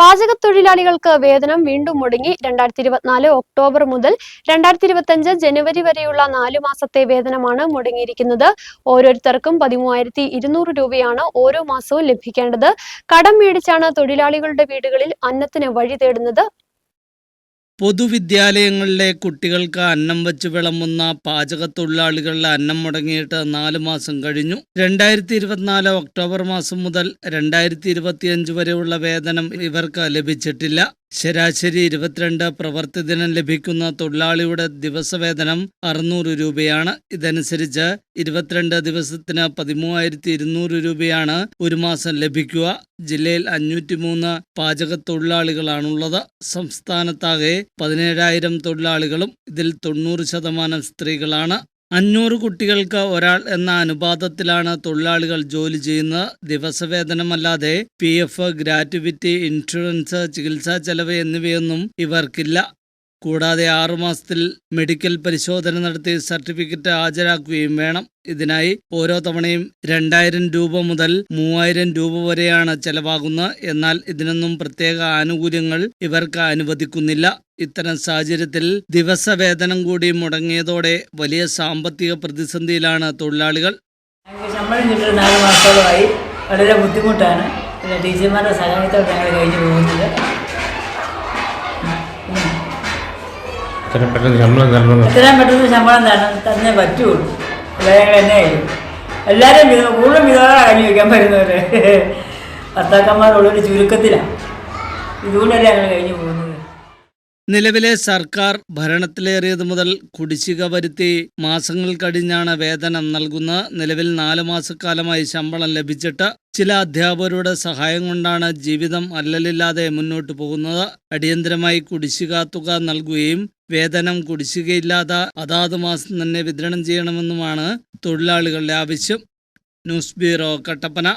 പാചകത്തൊഴിലാളികൾക്ക് വേതനം വീണ്ടും മുടങ്ങി രണ്ടായിരത്തി ഇരുപത്തിനാല് ഒക്ടോബർ മുതൽ രണ്ടായിരത്തി ഇരുപത്തിയഞ്ച് ജനുവരി വരെയുള്ള നാലു മാസത്തെ വേതനമാണ് മുടങ്ങിയിരിക്കുന്നത്. ഓരോരുത്തർക്കും പതിമൂവായിരത്തി ഇരുന്നൂറ് രൂപയാണ് ഓരോ മാസവും ലഭിക്കേണ്ടത്. കടം മേടിച്ചാണ് തൊഴിലാളികളുടെ വീടുകളിൽ അന്നത്തിന് വഴി തേടുന്നത്. പൊതുവിദ്യാലയങ്ങളിലെ കുട്ടികൾക്ക് അന്നം വെച്ച് വിളമ്പുന്ന പാചകത്തൊഴിലാളികളുടെ അന്നം മുടങ്ങിയിട്ട് നാല് മാസം കഴിഞ്ഞു. രണ്ടായിരത്തി ഇരുപത്തിനാല് ഒക്ടോബർ മാസം മുതൽ രണ്ടായിരത്തി ഇരുപത്തിയഞ്ച് വരെയുള്ള വേതനം ഇവർക്ക് ലഭിച്ചിട്ടില്ല. ശരാശരി ഇരുപത്തിരണ്ട് പ്രവൃത്തി ദിനം ലഭിക്കുന്ന തൊഴിലാളിയുടെ ദിവസവേതനം അറുന്നൂറ് രൂപയാണ്. ഇതനുസരിച്ച് ഇരുപത്തിരണ്ട് ദിവസത്തിന് പതിമൂവായിരത്തി ഇരുന്നൂറ് രൂപയാണ് ഒരു മാസം ലഭിക്കുക. ജില്ലയിൽ അഞ്ഞൂറ്റി മൂന്ന് പാചക തൊഴിലാളികളാണുള്ളത്. സംസ്ഥാനത്താകെ പതിനേഴായിരം തൊഴിലാളികളും ഇതിൽ തൊണ്ണൂറ് ശതമാനം സ്ത്രീകളാണ്. അഞ്ഞൂറ് കുട്ടികൾക്ക് ഒരാൾ എന്ന അനുപാതത്തിലാണ് തൊഴിലാളികൾ ജോലി ചെയ്യുന്നത്. ദിവസവേതനമല്ലാതെ പി എഫ് ഗ്രാറ്റുവിറ്റി ഇൻഷുറൻസ് ചികിത്സാ ചെലവ് എന്നിവയൊന്നും ഇവർക്കില്ല. കൂടാതെ ആറുമാസത്തിൽ മെഡിക്കൽ പരിശോധന നടത്തി സർട്ടിഫിക്കറ്റ് ഹാജരാക്കുകയും വേണം. ഇതിനായി ഓരോ തവണയും രണ്ടായിരം രൂപ മുതൽ മൂവായിരം രൂപ വരെയാണ് ചെലവാകുന്നത്. എന്നാൽ ഇതിനൊന്നും പ്രത്യേക ആനുകൂല്യങ്ങൾ ഇവർക്ക് അനുവദിക്കുന്നില്ല. ഇത്തരം സാഹചര്യത്തിൽ ദിവസവേതനം കൂടി മുടങ്ങിയതോടെ വലിയ സാമ്പത്തിക പ്രതിസന്ധിയിലാണ് തൊഴിലാളികൾ. ശമ്പളം കിട്ടുന്ന നാല് മാസത്തോളമായി. വളരെ ബുദ്ധിമുട്ടാണ്. പിന്നെ ടീച്ചർമാരുടെ സഹായത്തോടെ ഞങ്ങൾ കഴിഞ്ഞു പോകുന്നത്. എത്രയും പെട്ടെന്ന് ശമ്പളം തരണം. എത്രയും പെട്ടെന്ന് ശമ്പളം തരണം തന്നെ പറ്റുള്ളൂ. വേഗം തന്നെ എന്നെ എല്ലാവരും വിധ കൂടുതലും വിധവകളാണ് കഴിഞ്ഞു വയ്ക്കാൻ പറ്റുന്നവരെ. ഭർത്താക്കന്മാരുള്ളൊരു ചുരുക്കത്തിലാണ് ഇതുകൊണ്ടല്ലേ ഞങ്ങൾ കഴിഞ്ഞു പോകുന്നത്. നിലവിലെ സർക്കാർ ഭരണത്തിലേറിയത് മുതൽ കുടിശ്ശിക വരുത്തി മാസങ്ങൾ കഴിഞ്ഞാണ് വേതനം നൽകുന്ന നിലവിൽ നാല് മാസക്കാലമായി ശമ്പളം ലഭിച്ചിട്ട് ചില അധ്യാപകരുടെ സഹായം കൊണ്ടാണ് ജീവിതം അല്ലലില്ലാതെ മുന്നോട്ടു പോകുന്നത്. അടിയന്തരമായി കുടിശ്ശിക തുക നൽകുകയും വേതനം കുടിശ്ശികയില്ലാതെ അതാത് മാസം തന്നെ വിതരണം ചെയ്യണമെന്നുമാണ് തൊഴിലാളികളുടെ ആവശ്യം. News bureau Kattappana.